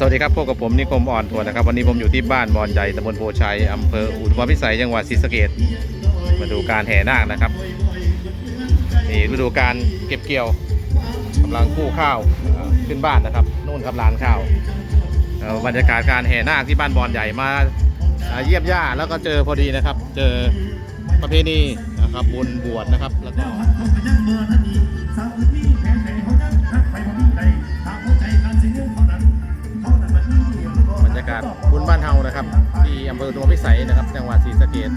สวัสดีครับพบกับผมนิคมอ่อนทวนนะครับ วันนี้ผมอยู่ที่บ้านบอนใหญ่ตำบลโพชัยอำเภออุดมพิสัยจังหวัดศรีสะเกดมาดูการแห่นาคนะครับนี่ฤดูการเก็บเกี่ยวกำลังกู้ข้าวขึ้นบ้านนะครับนู่นครับลานข้าวบรรยากาศการแห่นาคที่บ้านบอนใหญ่มาเยี่ยมย่าแล้วก็เจอพอดีนะครับ เจอประเพณีนะครับบุญบวชนะครับแล้วก็ บ้านเฮานะครับ ที่อำเภอตัวพิสัยนะครับ จังหวัดศรีสะเกด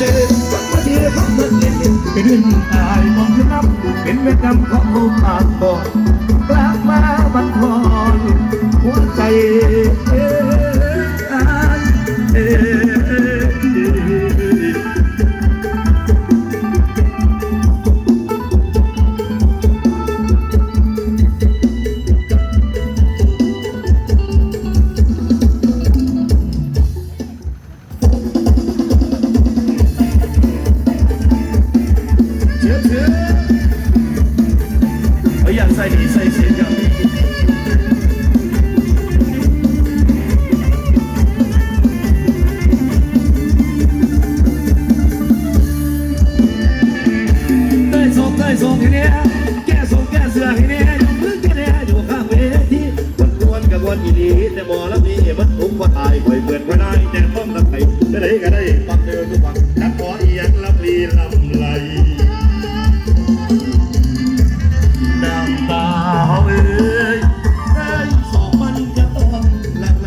จริญจันร์เดือนของมันเล่นเป็นเรื่องตายมองขึ้นนับเป็นเม็ดดำของมุมปากบ่อกลับมาบันคอนหัวใจ อีดีแต่บ่แล้วดีมันทุกข์ว่าตายห่เบื่อบ่ได้แต่ต้องรับไปจะได้ก็ได้ฟังเดินทุกวันนักขอเอียงลำลีลำไหลน้ำตาเอ้ยได้สองมันจะต้องหลั่ไห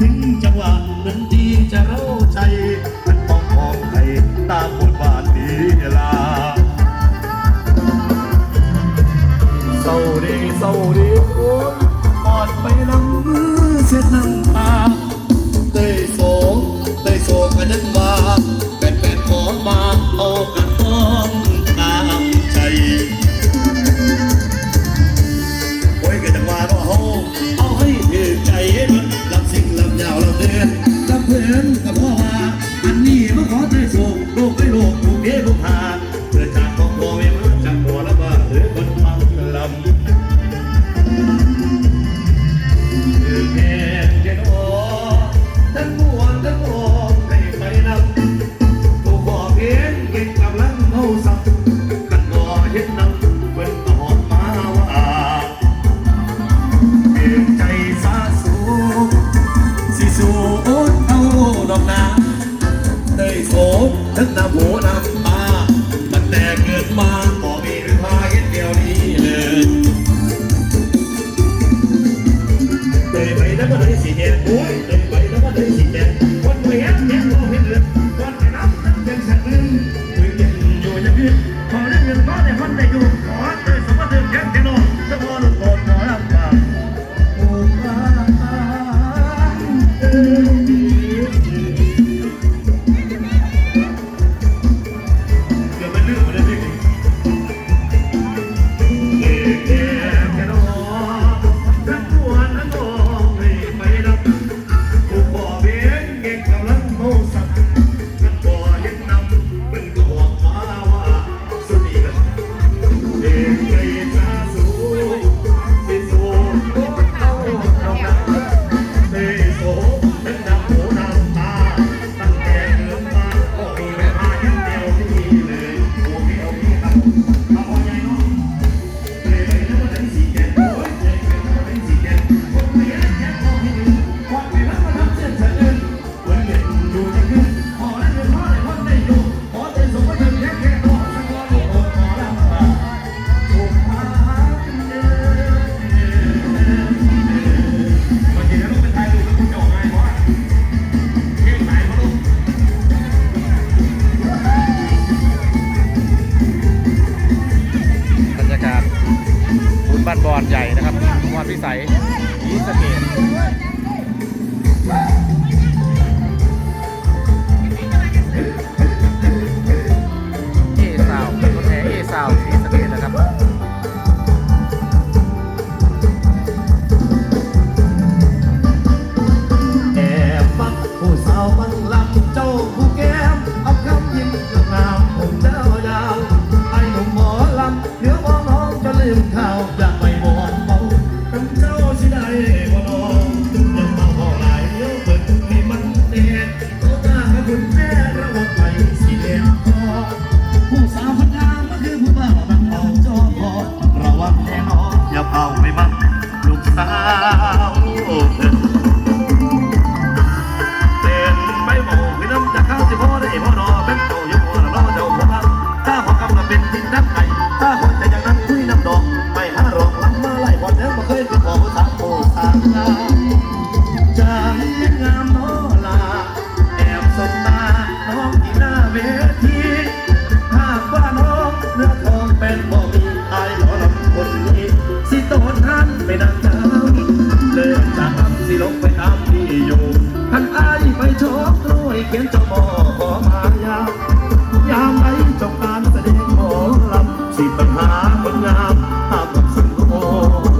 ถึงจังหวะนั้นดีจะเร้ใจต้องของใครตามบทบาทนีลาเศร้าดีเศร้าดีโอ้ 白浪。 โผทั้งหนาโผหน้าตาตั้งแต่เกิดมาบอกมีเวลาเห็นเดียวนี้เลยเตยนไปแล้วก็เดินสีแดงโอ้ยเดิไปแล้วก็เดินสีแดง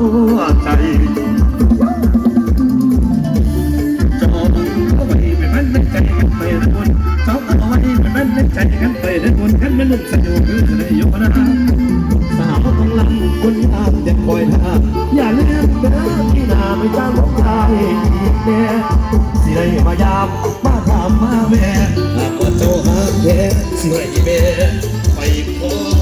ใจจองไว้ไม่มันไม่ใจกันไปนะคุณจองเอาไว้ไม่มันไม่ใจกันไปนะคุณขันมันนุ่มสนุกคือสนยกนะสาวของลำคุณามเคอยท่าอย่าลืมเด้อที่นาไม่จ้างของใครแน่สิได้มายามมาถามาแม่หากว่หาแค่สิได้แม่ไปพอ